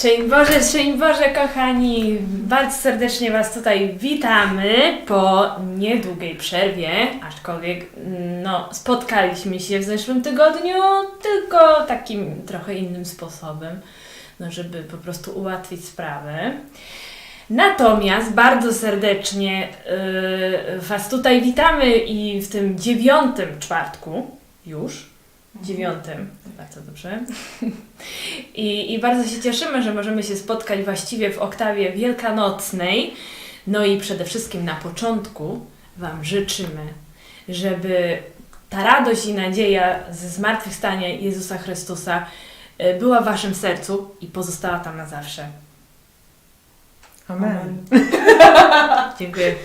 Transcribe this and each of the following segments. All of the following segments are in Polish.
Szczęść Boże, szczęść Boże, kochani! Bardzo serdecznie Was tutaj witamy po niedługiej przerwie, aczkolwiek no, spotkaliśmy się w zeszłym tygodniu, tylko takim trochę innym sposobem, no, żeby po prostu ułatwić sprawę. Natomiast bardzo serdecznie yy, Was tutaj witamy i w tym dziewiątym czwartku już, dziewiątym, bardzo dobrze. I, I bardzo się cieszymy, że możemy się spotkać właściwie w oktawie wielkanocnej. No i przede wszystkim na początku Wam życzymy, żeby ta radość i nadzieja ze zmartwychwstania Jezusa Chrystusa y, była w Waszym sercu i pozostała tam na zawsze. Amen. Dziękuję.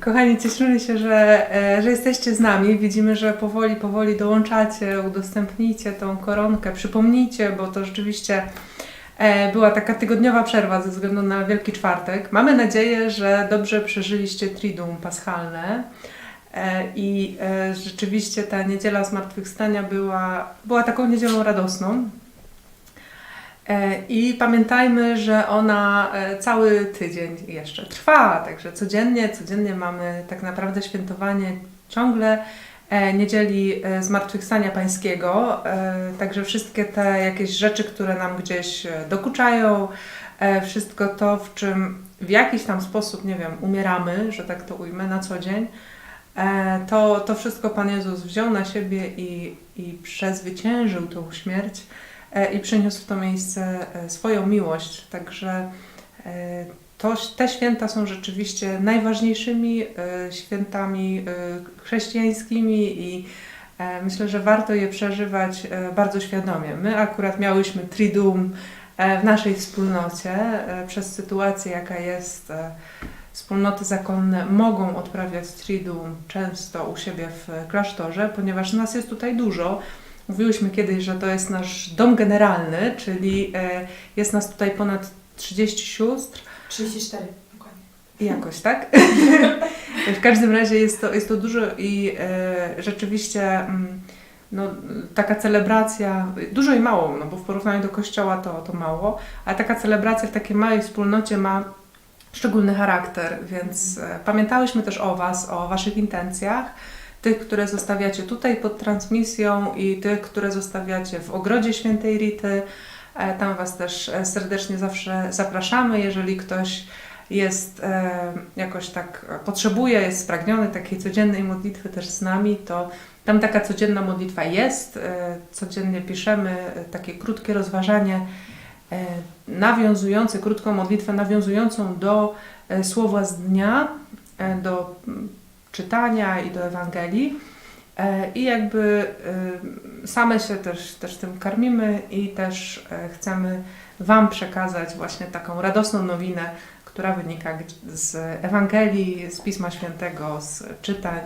Kochani, cieszymy się, że, e, że jesteście z nami. Widzimy, że powoli, powoli dołączacie, udostępnijcie tą koronkę, przypomnijcie, bo to rzeczywiście e, była taka tygodniowa przerwa ze względu na Wielki Czwartek. Mamy nadzieję, że dobrze przeżyliście Triduum Paschalne. E, I rzeczywiście ta niedziela zmartwychwstania była, była taką niedzielą radosną. E, I pamiętajmy, że ona e, cały tydzień jeszcze trwa, także codziennie, codziennie mamy tak naprawdę świętowanie ciągle e, niedzieli Zmartwychwstania Pańskiego. Także wszystkie te jakieś rzeczy, które nam gdzieś dokuczają, wszystko to, w czym w jakiś tam sposób, nie wiem, umieramy, że tak to ujmę, na co dzień, to, to wszystko Pan Jezus wziął na siebie i, i przezwyciężył tą śmierć i przyniósł w to miejsce e, swoją miłość. Także e, to, te święta są rzeczywiście najważniejszymi e, świętami e, chrześcijańskimi i e, myślę, że warto je przeżywać e, bardzo świadomie. My akurat miałyśmy Triduum e, w naszej wspólnocie e, przez sytuację, jaka jest. e, Wspólnoty zakonne mogą odprawiać Triduum często u siebie w klasztorze, ponieważ nas jest tutaj dużo. Mówiłyśmy kiedyś, że to jest nasz dom generalny, czyli e, jest nas tutaj ponad 30 sióstr. 34, dokładnie. I jakoś, tak? w każdym razie jest to, jest to dużo i e, rzeczywiście mm, no, taka celebracja, dużo i mało, no bo w porównaniu do kościoła to, to mało, ale taka celebracja w takiej małej wspólnocie ma szczególny charakter, więc e, pamiętałyśmy też o Was, o Waszych intencjach, tych, które zostawiacie tutaj pod transmisją i tych, które zostawiacie w ogrodzie świętej Rity. E, Tam Was też e, serdecznie zawsze zapraszamy, jeżeli ktoś jest e, jakoś tak, potrzebuje, jest spragniony takiej codziennej modlitwy też z nami, to tam taka codzienna modlitwa jest. Codziennie piszemy takie krótkie rozważanie nawiązujące, krótką modlitwę nawiązującą do słowa z dnia, do czytania i do Ewangelii. E, I jakby e, same się też, też tym karmimy i też e, chcemy Wam przekazać właśnie taką radosną nowinę, która wynika z Ewangelii, z Pisma Świętego, z czytań,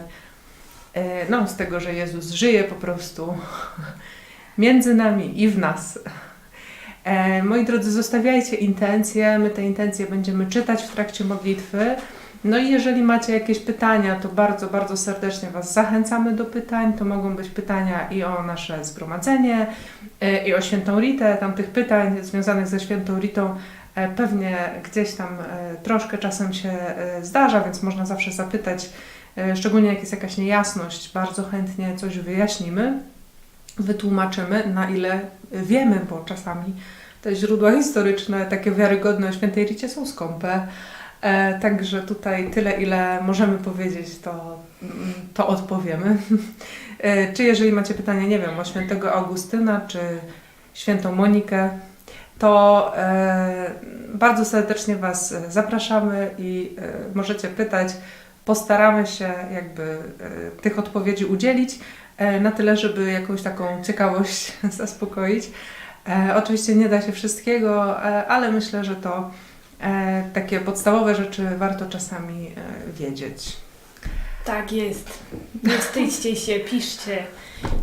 e, no z tego, że Jezus żyje po prostu między nami i w nas. Moi drodzy, zostawiajcie intencje, my te intencje będziemy czytać w trakcie modlitwy. No i jeżeli macie jakieś pytania, to bardzo, bardzo serdecznie Was zachęcamy do pytań. To mogą być pytania i o nasze zgromadzenie, e, i o świętą Ritę. Tam tych pytań związanych ze świętą Ritą e, pewnie gdzieś tam e, troszkę czasem się zdarza, więc można zawsze zapytać, szczególnie jak jest jakaś niejasność, bardzo chętnie coś wyjaśnimy, wytłumaczymy, na ile wiemy, bo czasami te źródła historyczne, takie wiarygodne o świętej Ricie są skąpe. E, także tutaj tyle, ile możemy powiedzieć, to, to odpowiemy. E, czy jeżeli macie pytania, nie wiem, o świętego Augustyna, czy świętą Monikę, to e, bardzo serdecznie Was zapraszamy i możecie pytać. Postaramy się jakby tych odpowiedzi udzielić na tyle, żeby jakąś taką ciekawość zaspokoić. Oczywiście nie da się wszystkiego, ale myślę, że to takie podstawowe rzeczy warto czasami e, wiedzieć. Tak jest. Nie wstydźcie się, piszcie,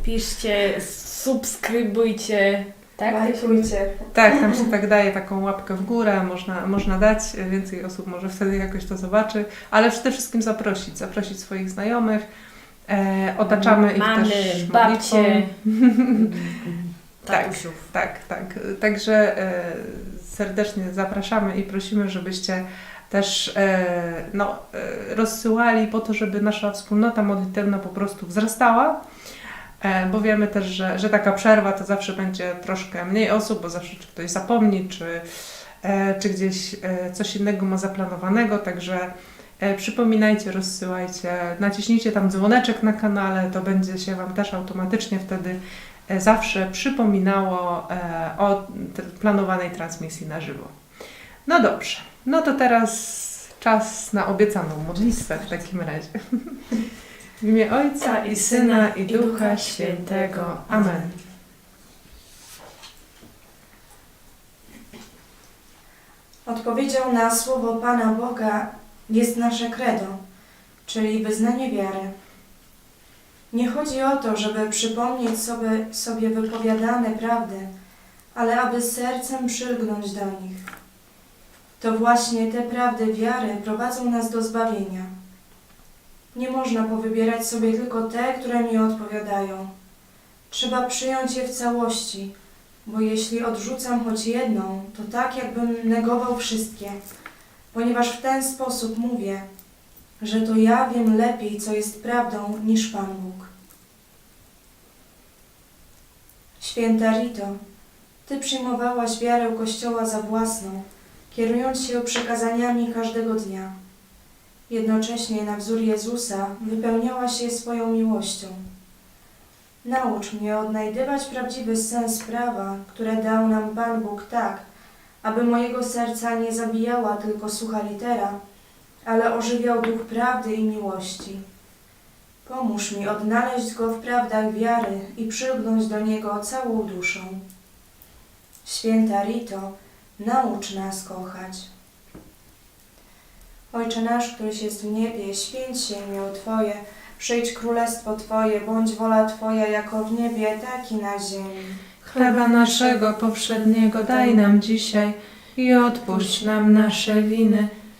piszcie, subskrybujcie. Tak? Lajkujcie. Tak, tam się tak daje taką łapkę w górę, można, można dać, e, więcej osób może wtedy jakoś to zobaczy, ale przede wszystkim zaprosić, zaprosić swoich znajomych. E, otaczamy ich Mamy, też babcie. Tak. Tak, tak. Także e, serdecznie zapraszamy i prosimy, żebyście też e, no, e, rozsyłali po to, żeby nasza wspólnota modlitewna po prostu wzrastała. E, bo wiemy też, że, że taka przerwa to zawsze będzie troszkę mniej osób, bo zawsze czy ktoś zapomni, czy, czy gdzieś coś innego ma zaplanowanego. Także przypominajcie, rozsyłajcie, naciśnijcie tam dzwoneczek na kanale, to będzie się Wam też automatycznie wtedy zawsze przypominało e, o planowanej transmisji na żywo. No dobrze, no to teraz czas na obiecaną modlitwę w takim razie. W imię Ojca i Syna i Ducha Świętego. Amen. Odpowiedzią na słowo Pana Boga jest nasze credo, czyli wyznanie wiary. Nie chodzi o to, żeby przypomnieć sobie, sobie wypowiadane prawdy, ale aby sercem przylgnąć do nich. To właśnie te prawdy wiary prowadzą nas do zbawienia. Nie można powybierać sobie tylko te, które mi odpowiadają. Trzeba przyjąć je w całości, bo jeśli odrzucam choć jedną, to tak jakbym negował wszystkie, ponieważ w ten sposób mówię, że to ja wiem lepiej, co jest prawdą, niż Pan Bóg. Święta Rito, Ty przyjmowałaś wiarę Kościoła za własną, kierując się przekazaniami każdego dnia. Jednocześnie na wzór Jezusa wypełniałaś je swoją miłością. Naucz mnie odnajdywać prawdziwy sens prawa, które dał nam Pan Bóg tak, aby mojego serca nie zabijała tylko sucha litera, ale ożywiał duch prawdy i miłości. Pomóż mi odnaleźć go w prawdach wiary i przylgnąć do niego całą duszą. Święta Rito, naucz nas kochać. Ojcze nasz, któryś jest w niebie, święć się imię Twoje, przyjdź królestwo Twoje, bądź wola Twoja jako w niebie, tak i na ziemi. Chleba naszego powszedniego daj nam dzisiaj i odpuść nam nasze winy,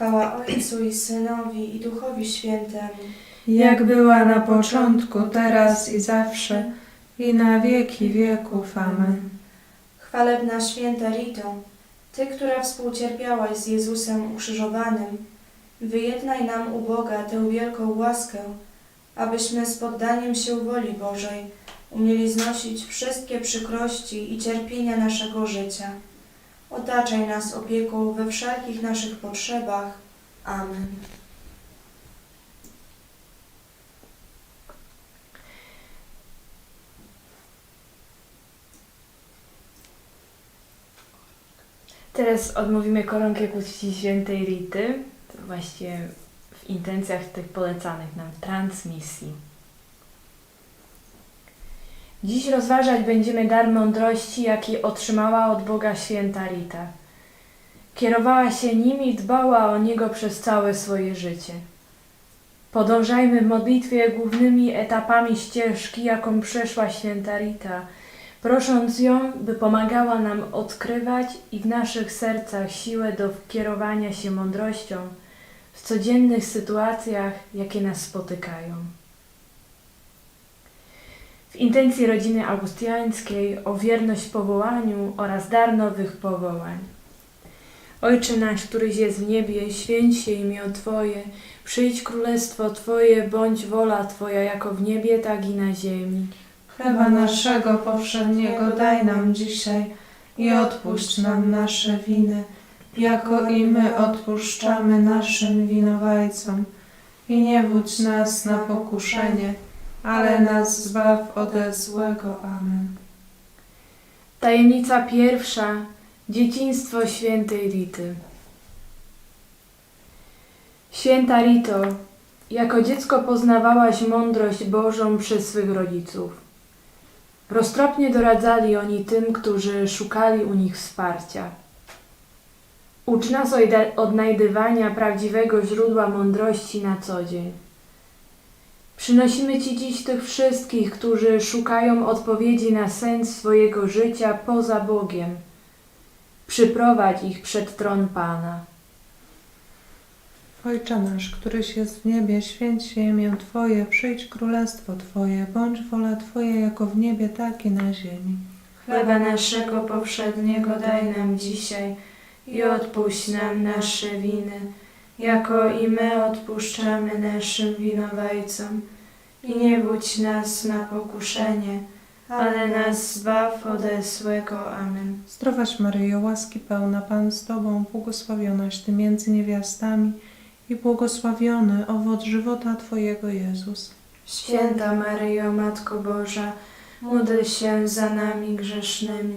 Chwała Ojcu i Synowi i Duchowi Świętemu. Jak była na początku, teraz i zawsze, i na wieki wieków. Amen. Chwalebna Święta Rito, Ty, która współcierpiałaś z Jezusem ukrzyżowanym, wyjednaj nam u Boga tę wielką łaskę, abyśmy z poddaniem się woli Bożej umieli znosić wszystkie przykrości i cierpienia naszego życia. Otaczaj nas opieką we wszelkich naszych potrzebach. Amen. Teraz odmówimy koronkę ku świętej Rity, właśnie w intencjach tych polecanych nam transmisji. Dziś rozważać będziemy dar mądrości, jaki otrzymała od Boga święta Rita. Kierowała się nim i dbała o niego przez całe swoje życie. Podążajmy w modlitwie głównymi etapami ścieżki, jaką przeszła święta Rita, prosząc ją, by pomagała nam odkrywać i w naszych sercach siłę do kierowania się mądrością w codziennych sytuacjach, jakie nas spotykają. W intencji rodziny augustiańskiej o wierność powołaniu oraz dar nowych powołań. Ojcze nasz, któryś jest w niebie, święć się imię Twoje, przyjdź królestwo Twoje, bądź wola Twoja jako w niebie, tak i na ziemi. Chleba naszego powszedniego daj nam dzisiaj i odpuść nam nasze winy, jako i my odpuszczamy naszym winowajcom. I nie wódź nas na pokuszenie, ale nas zbaw ode złego. Amen. Tajemnica pierwsza. Dzieciństwo świętej Rity. Święta Rito, jako dziecko poznawałaś mądrość Bożą przez swych rodziców. Roztropnie doradzali oni tym, którzy szukali u nich wsparcia. Ucz nas odnajdywania prawdziwego źródła mądrości na co dzień. Przynosimy Ci dziś tych wszystkich, którzy szukają odpowiedzi na sens swojego życia poza Bogiem. Przyprowadź ich przed tron Pana. Ojcze nasz, któryś jest w niebie, święć się imię Twoje, przyjdź królestwo Twoje, bądź wola Twoja jako w niebie, tak i na ziemi. Chleba naszego powszedniego daj nam dzisiaj i odpuść nam nasze winy, jako i my odpuszczamy naszym winowajcom. I nie wódź nas na pokuszenie, ale nas zbaw ode złego. Amen. Zdrowaś Maryjo, łaski pełna, Pan z Tobą, błogosławionaś Ty między niewiastami i błogosławiony owoc żywota Twojego Jezus. Święta Maryjo, Matko Boża, módl się za nami grzesznymi,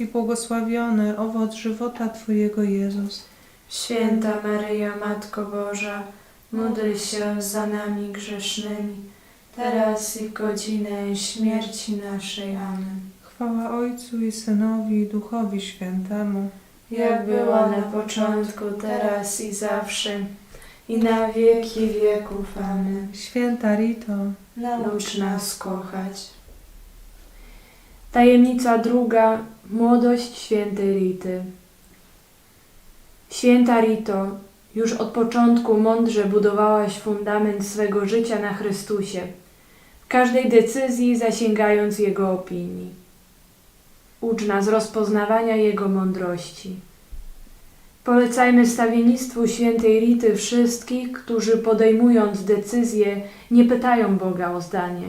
i błogosławiony owoc żywota Twojego Jezus. Święta Maryjo, Matko Boża, módl się za nami grzesznymi, teraz i w godzinę śmierci naszej. Amen. Chwała Ojcu i Synowi i Duchowi Świętemu. Jak była na początku, teraz i zawsze, i na wieki wieków. Amen. Święta Rito, Naucz nas kochać. Tajemnica druga. Młodość świętej Rity. Święta Rito, już od początku mądrze budowałaś fundament swego życia na Chrystusie, w każdej decyzji zasięgając Jego opinii. Ucz nas rozpoznawania Jego mądrości. Polecajmy stawiennictwu świętej Rity wszystkich, którzy podejmując decyzje nie pytają Boga o zdanie,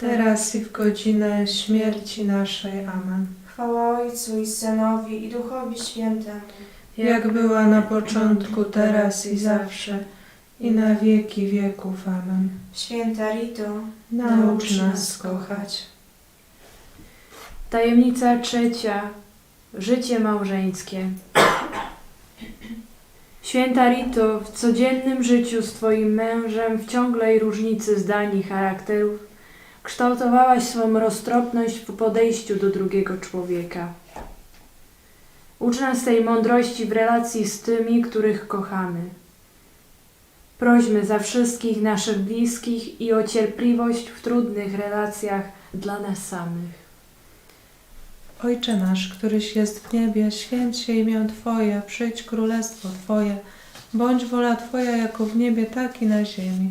teraz i w godzinę śmierci naszej. Amen. Chwała Ojcu i Synowi i Duchowi Świętemu. Jak była na początku, teraz i zawsze, i na wieki wieków. Amen. Święta Rito, Naucz nas kochać. Tajemnica trzecia. Życie małżeńskie. Święta Rito, w codziennym życiu z Twoim mężem, w ciągłej różnicy zdań i charakterów, kształtowałaś swą roztropność w podejściu do drugiego człowieka. Ucz nas tej mądrości w relacji z tymi, których kochamy. Prośmy za wszystkich naszych bliskich i o cierpliwość w trudnych relacjach dla nas samych. Ojcze nasz, któryś jest w niebie, święć się imię Twoje, przyjdź królestwo Twoje, bądź wola Twoja jako w niebie, tak i na ziemi.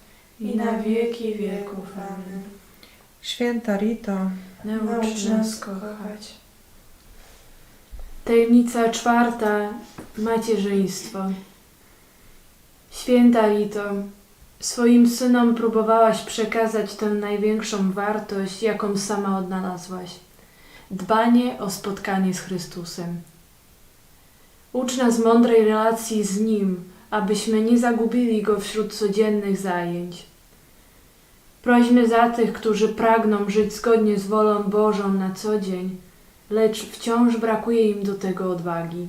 i na wieki wieków. Amen. Święta Rito, Naucz nas kochać. Tajemnica czwarta. Macierzyństwo. Święta Rito, swoim synom próbowałaś przekazać tę największą wartość, jaką sama odnalazłaś. Dbanie o spotkanie z Chrystusem. Ucz nas mądrej relacji z Nim, abyśmy nie zagubili Go wśród codziennych zajęć. Prośmy za tych, którzy pragną żyć zgodnie z wolą Bożą na co dzień, lecz wciąż brakuje im do tego odwagi.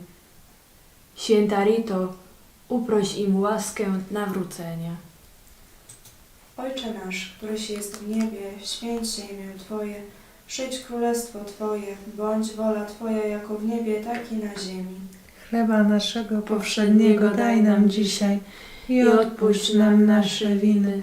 Święta Rito, uproś im łaskę nawrócenia. Ojcze nasz, któryś jest w niebie, święć się imię Twoje, przyjdź królestwo Twoje, bądź wola Twoja jako w niebie, tak i na ziemi. chleba naszego powszedniego daj nam dzisiaj i odpuść nam nasze winy,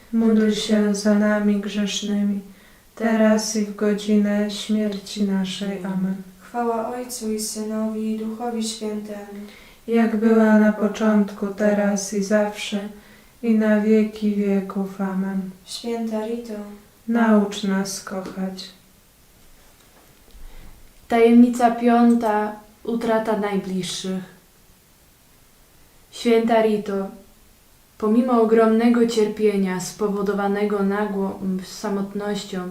módl się za nami grzesznymi, teraz i w godzinę śmierci naszej. Amen. Chwała Ojcu i Synowi i Duchowi Świętemu. Jak była na początku, teraz i zawsze, i na wieki wieków. Amen. Święta Rito, Naucz nas kochać. Tajemnica piąta. Utrata najbliższych. Święta Rito, pomimo ogromnego cierpienia spowodowanego nagłą samotnością,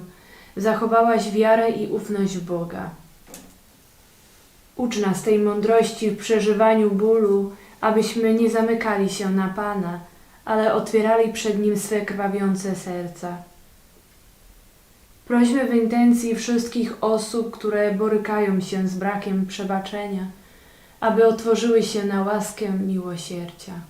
zachowałaś wiarę i ufność w Boga. Ucz nas tej mądrości w przeżywaniu bólu, abyśmy nie zamykali się na Pana, ale otwierali przed Nim swe krwawiące serca. Prośmy w intencji wszystkich osób, które borykają się z brakiem przebaczenia, aby otworzyły się na łaskę miłosierdzia.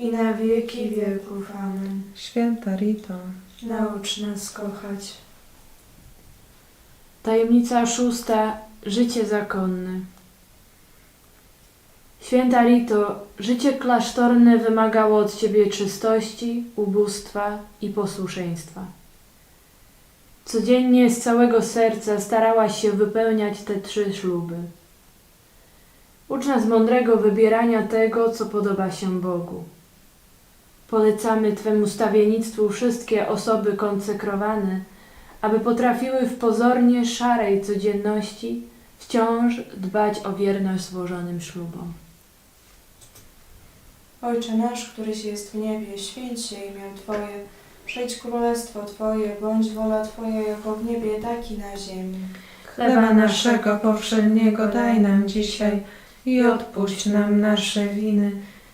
i na wieki wieków. Amen. Święta Rito, Naucz nas kochać. Tajemnica szósta. Życie zakonne. Święta Rito, życie klasztorne wymagało od Ciebie czystości, ubóstwa i posłuszeństwa. Codziennie z całego serca starałaś się wypełniać te trzy śluby. Ucz nas mądrego wybierania tego, co podoba się Bogu. Polecamy Twemu stawiennictwu wszystkie osoby konsekrowane, aby potrafiły w pozornie szarej codzienności wciąż dbać o wierność złożonym ślubom. Ojcze nasz, któryś jest w niebie, święć się imię Twoje. Przyjdź królestwo Twoje, bądź wola Twoja jako w niebie, tak i na ziemi. chleba naszego powszedniego daj nam dzisiaj i odpuść nam nasze winy,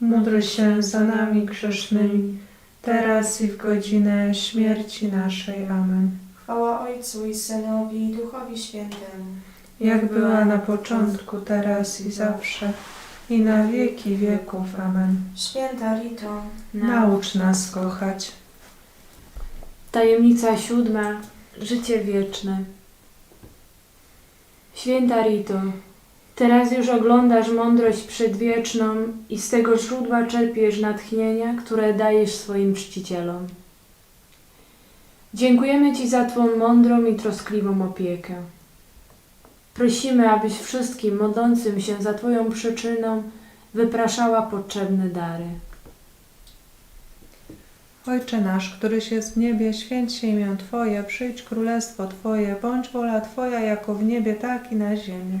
módl się za nami grzesznymi, teraz i w godzinę śmierci naszej. Amen. Chwała Ojcu i Synowi i Duchowi Świętemu. Jak była na początku, teraz i zawsze, i na wieki wieków. Amen. Święta Rito, Naucz nas kochać. Tajemnica siódma. Życie wieczne. Święta Rito, teraz już oglądasz mądrość przedwieczną i z tego źródła czerpiesz natchnienia, które dajesz swoim czcicielom. Dziękujemy Ci za Twą mądrą i troskliwą opiekę. Prosimy, abyś wszystkim modlącym się za Twoją przyczyną wypraszała potrzebne dary. Ojcze nasz, któryś jest w niebie, święć się imię Twoje, przyjdź królestwo Twoje, bądź wola Twoja jako w niebie, tak i na ziemi.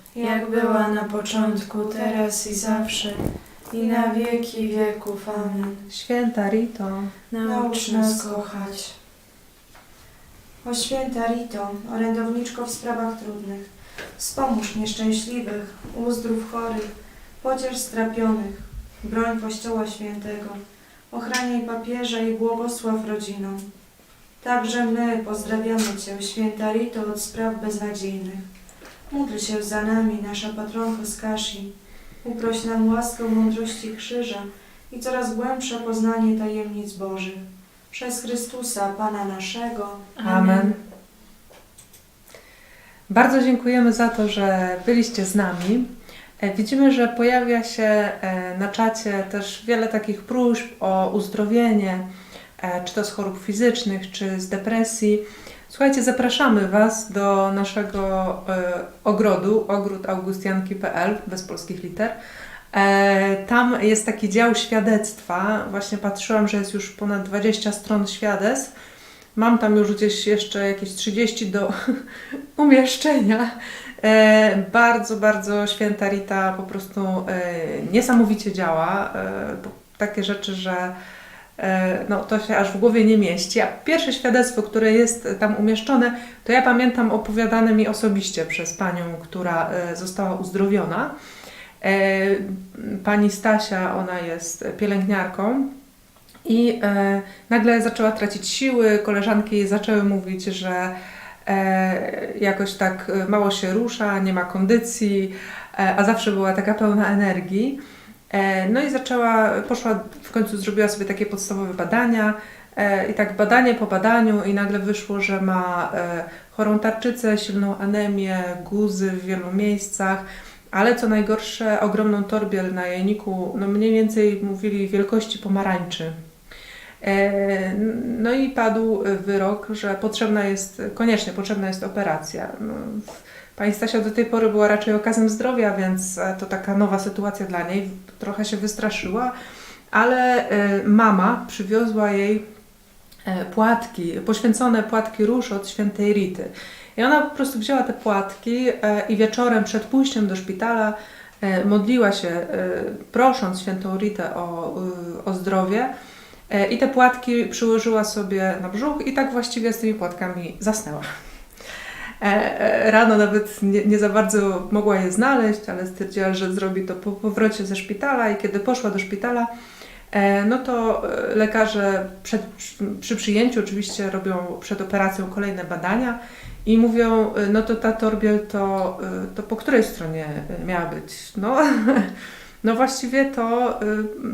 Jak była na początku, teraz i zawsze, i na wieki wieków. Amen. Święta Rito, Naucz nas kochać. O święta Rito, orędowniczko w sprawach trudnych, wspomóż nieszczęśliwych, uzdrów chorych, pociesz strapionych, broń Kościoła Świętego, ochraniaj papieża i błogosław rodziną. Także my pozdrawiamy Cię, święta Rito, od spraw beznadziejnych. Módl się za nami, nasza patronko z Kashi. Uproś nam łaskę mądrości krzyża i coraz głębsze poznanie tajemnic Bożych. Przez Chrystusa, Pana naszego. Amen. Bardzo dziękujemy za to, że byliście z nami. E, Widzimy, że pojawia się e, na czacie też wiele takich próśb o uzdrowienie, e, czy to z chorób fizycznych, czy z depresji. Słuchajcie, zapraszamy Was do naszego e, ogrodu, ogródaugustianki.pl, bez polskich liter. E, Tam jest taki dział świadectwa. Właśnie patrzyłam, że jest już ponad 20 stron świadectw. Mam tam już gdzieś jeszcze jakieś 30 do umieszczenia. E, bardzo, bardzo święta Rita po prostu e, niesamowicie działa. E, takie rzeczy, że no, to się aż w głowie nie mieści. A pierwsze świadectwo, które jest tam umieszczone, to ja pamiętam opowiadane mi osobiście przez panią, która e, została uzdrowiona. E, Pani Stasia, ona jest pielęgniarką i e, nagle zaczęła tracić siły. Koleżanki zaczęły mówić, że e, jakoś tak e, mało się rusza, nie ma kondycji, e, a zawsze była taka pełna energii. E, no i zaczęła, poszła, w końcu zrobiła sobie takie podstawowe badania. E, I tak badanie po badaniu, i nagle wyszło, że ma e, chorą tarczycę, silną anemię, guzy w wielu miejscach, ale co najgorsze, ogromną torbiel na jajniku, no mniej więcej mówili wielkości pomarańczy. No i padł wyrok, że potrzebna jest, koniecznie potrzebna jest operacja. Pani Stasia do tej pory była raczej okazem zdrowia, więc e, to taka nowa sytuacja dla niej. Trochę się wystraszyła, ale e, mama przywiozła jej e, płatki, poświęcone płatki róż od świętej Rity. I ona po prostu wzięła te płatki i wieczorem przed pójściem do szpitala modliła się, prosząc świętą Ritę o, o zdrowie. I te płatki przyłożyła sobie na brzuch i tak właściwie z tymi płatkami zasnęła. E, e, Rano nawet nie, nie za bardzo mogła je znaleźć, ale stwierdziła, że zrobi to po powrocie ze szpitala i kiedy poszła do szpitala, e, no to lekarze przed, przy przyjęciu oczywiście robią przed operacją kolejne badania i mówią, no to ta torbiel to, to po której stronie miała być? No, no właściwie to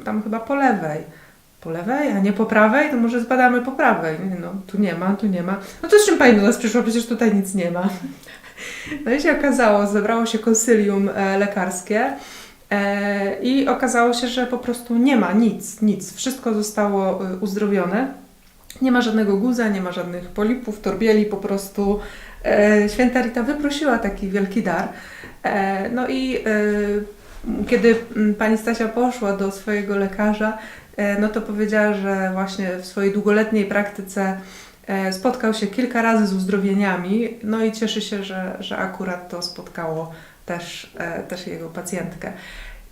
tam chyba po lewej po lewej, a nie po prawej, to może zbadamy po prawej. No, tu nie ma, tu nie ma. No to z czym pani do nas przyszła? Przecież tutaj nic nie ma. No i się okazało, zebrało się konsylium e, lekarskie e, i okazało się, że po prostu nie ma nic, nic. Wszystko zostało e, uzdrowione. Nie ma żadnego guza, nie ma żadnych polipów, torbieli, po prostu święta Rita wyprosiła taki wielki dar. No i kiedy pani Stasia poszła do swojego lekarza, no to powiedziała, że właśnie w swojej długoletniej praktyce e, spotkał się kilka razy z uzdrowieniami, no i cieszy się, że, że akurat to spotkało też, e, też jego pacjentkę.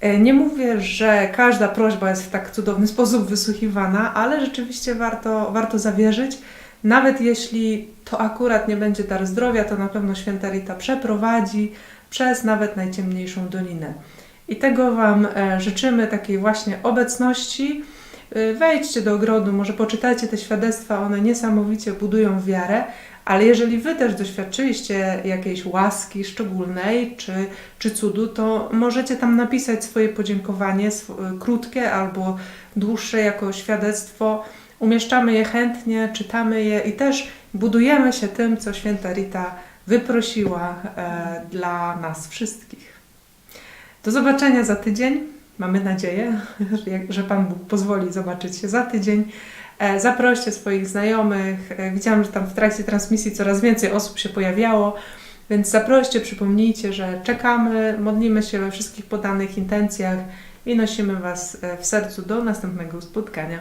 E, Nie mówię, że każda prośba jest w tak cudowny sposób wysłuchiwana, ale rzeczywiście warto, warto zawierzyć. Nawet jeśli to akurat nie będzie dar zdrowia, to na pewno święta Rita przeprowadzi przez nawet najciemniejszą dolinę. I tego Wam e, życzymy, takiej właśnie obecności. E, Wejdźcie do ogrodu, może poczytajcie te świadectwa, one niesamowicie budują wiarę, ale jeżeli Wy też doświadczyliście jakiejś łaski szczególnej czy, czy cudu, to możecie tam napisać swoje podziękowanie, sw- krótkie albo dłuższe jako świadectwo. Umieszczamy je chętnie, czytamy je i też budujemy się tym, co święta Rita wyprosiła e, dla nas wszystkich. Do zobaczenia za tydzień. Mamy nadzieję, że, Pan Bóg pozwoli zobaczyć się za tydzień. E, Zaproście swoich znajomych. E, Widziałam, że tam w trakcie transmisji coraz więcej osób się pojawiało, więc zaproście, przypomnijcie, że czekamy, modlimy się we wszystkich podanych intencjach i nosimy Was e, w sercu do następnego spotkania.